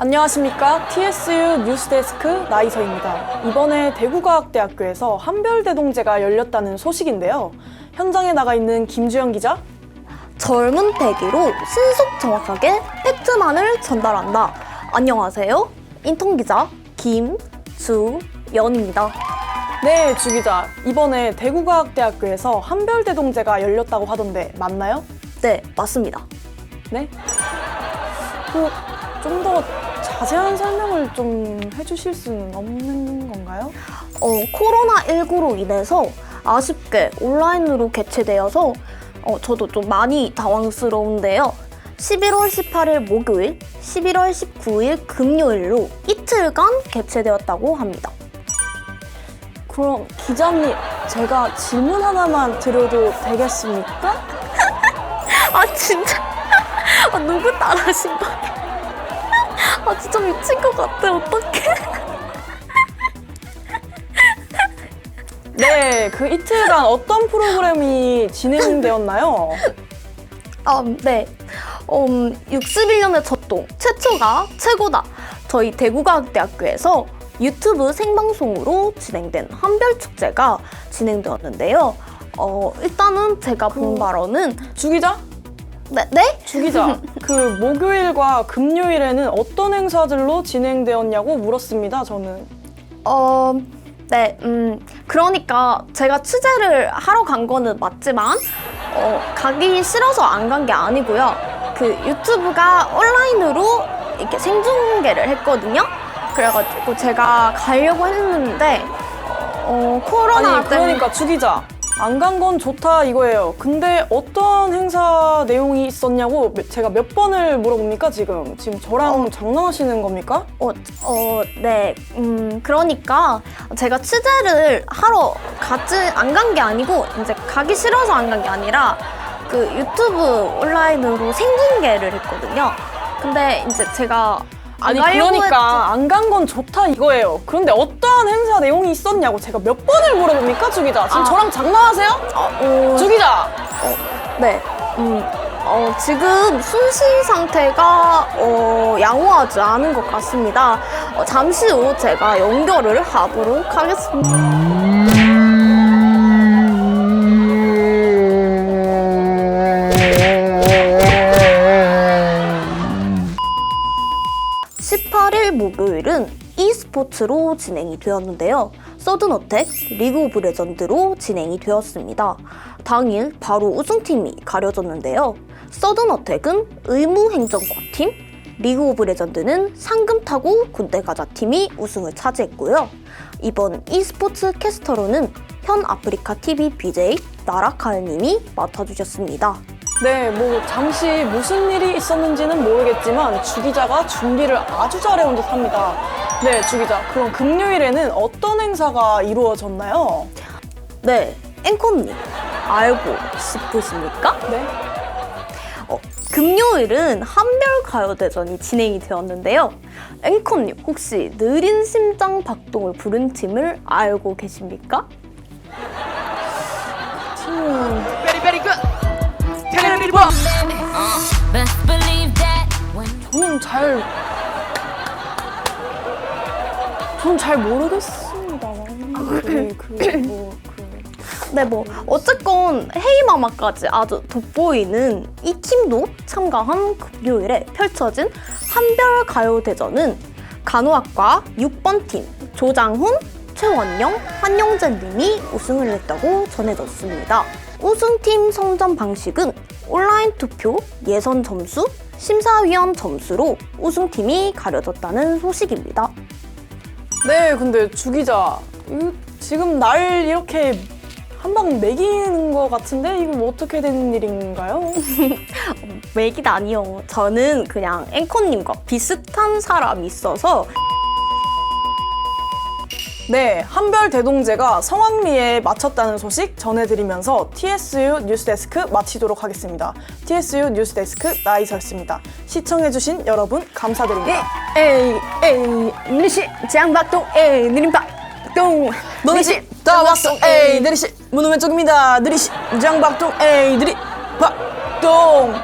안녕하십니까. TSU 뉴스데스크 나이서입니다. 이번에 대구과학대학교에서 한별대동제가 열렸다는 소식인데요. 현장에 나가 있는 김주영 기자. 젊은 패기로 신속 정확하게 팩트만을 전달한다. 안녕하세요. 인턴 기자 김주연입니다. 네, 주 기자. 이번에 대구과학대학교에서 한별대동제가 열렸다고 하던데 맞나요? 네, 맞습니다. 네? 그, 좀 더 자세한 설명을 좀 해주실 수는 없는 건가요? 어, 코로나19로 인해서 아쉽게 온라인으로 개최되어서 어, 저도 좀 많이 당황스러운데요. 11월 18일 목요일, 11월 19일 금요일로 이틀간 개최되었다고 합니다. 그럼 기자님, 제가 질문 하나만 드려도 되겠습니까? 아 진짜 아, 누구 따라하신 거예요? 아 진짜 미친 것 같아 어떡해 네, 그 이틀간 어떤 프로그램이 진행되었나요? 아, 네. 음, 61년의 첫동 최초가 최고다. 저희 대구과학대학교에서 유튜브 생방송으로 진행된 한별축제가 진행되었는데요. 어, 일단은 제가 본 그- 바로는 주 기자? 네, 네? 주 기자, 그 목요일과 금요일에는 어떤 행사들로 진행되었냐고 물었습니다, 저는. 어, 네, 음, 그러니까 제가 취재를 하러 간 거는 맞지만, 어, 가기 싫어서 안 간 게 아니고요. 그 유튜브가 온라인으로 이렇게 생중계를 했거든요. 그래가지고 제가 가려고 했는데, 어, 코로나 아니, 때문에. 그러니까 주 기자. 안 간 건 좋다 이거예요. 근데 어떤 행사 내용이 있었냐고 몇- 제가 몇 번을 물어봅니까, 지금? 지금 저랑 어. 장난하시는 겁니까? 어, 어, 네. 음, 그러니까 제가 취재를 하러 가지, 안 간 게 아니고, 이제 가기 싫어서 안 간 게 아니라, 그 유튜브 온라인으로 생중계를 했거든요. 근데 이제 제가 안 아니 가려고 그러니까 안 간 건 좋다 이거예요. 그런데 어떠한 행사 내용이 있었냐고 제가 몇 번을 물어봅니까, 주 기자? 지금 아. 저랑 장난하세요? 어, 어, 주 기자. 네. 음, 어, 지금 순시 상태가 어, 양호하지 않은 것 같습니다. 어, 잠시 후 제가 연결을 하도록 하겠습니다. 스포츠로 진행이 되었는데요. 서든어택 리그 오브 레전드로 진행이 되었습니다. 당일 바로 우승팀이 가려졌는데요. 서든어택은 의무행정과 팀, 리그 오브 레전드는 상금 타고 군대 가자 팀이 우승을 차지했고요. 이번 e스포츠 캐스터로는 현 아프리카 TV BJ 나라카을님이 맡아주셨습니다. 네, 뭐 잠시 무슨 일이 있었는지는 모르겠지만 주 기자가 준비를 아주 잘해온 듯합니다. 네, 주 기자. 그럼 금요일에는 어떤 행사가 이루어졌나요? 네, 앵커님 알고 싶으십니까? 네. 어, 금요일은 한별 가요대전이 진행이 되었는데요. 앵커님 혹시 느린 심장 박동을 부른 팀을 알고 계십니까? 팀은 저는 잘 저는 잘 모르겠습니다. 그, 그, 뭐, 그. 네, 뭐 어쨌건 헤이마마까지 아주 돋보이는 이 팀도 참가한 금요일에 펼쳐진 한별 가요대전은 간호학과 6번 팀 조장훈, 최원영, 한영재 님이 우승을 했다고 전해졌습니다. 우승팀 선정 방식은 온라인 투표, 예선 점수, 심사위원 점수로 우승팀이 가려졌다는 소식입니다. 네, 근데 주 기자, 이거 지금 날 이렇게 한 방 매기는 것 같은데 이거 뭐 어떻게 된 일인가요? 맥이 아니요. 저는 그냥 앵커님과 비슷한 사람이 있어서 네, 한별 대동제가 성황리에 마쳤다는 소식 전해드리면서 TSU 뉴스데스크 마치도록 하겠습니다. TSU 뉴스데스크 나이설스입니다. 시청해주신 여러분 감사드립니다. 에이 에이 느리씨 장박동 에이 느림박동 느리씨 다 왔어 에이 느리씨 문은 왼쪽입니다 느리씨 장박동 에이 느리 박동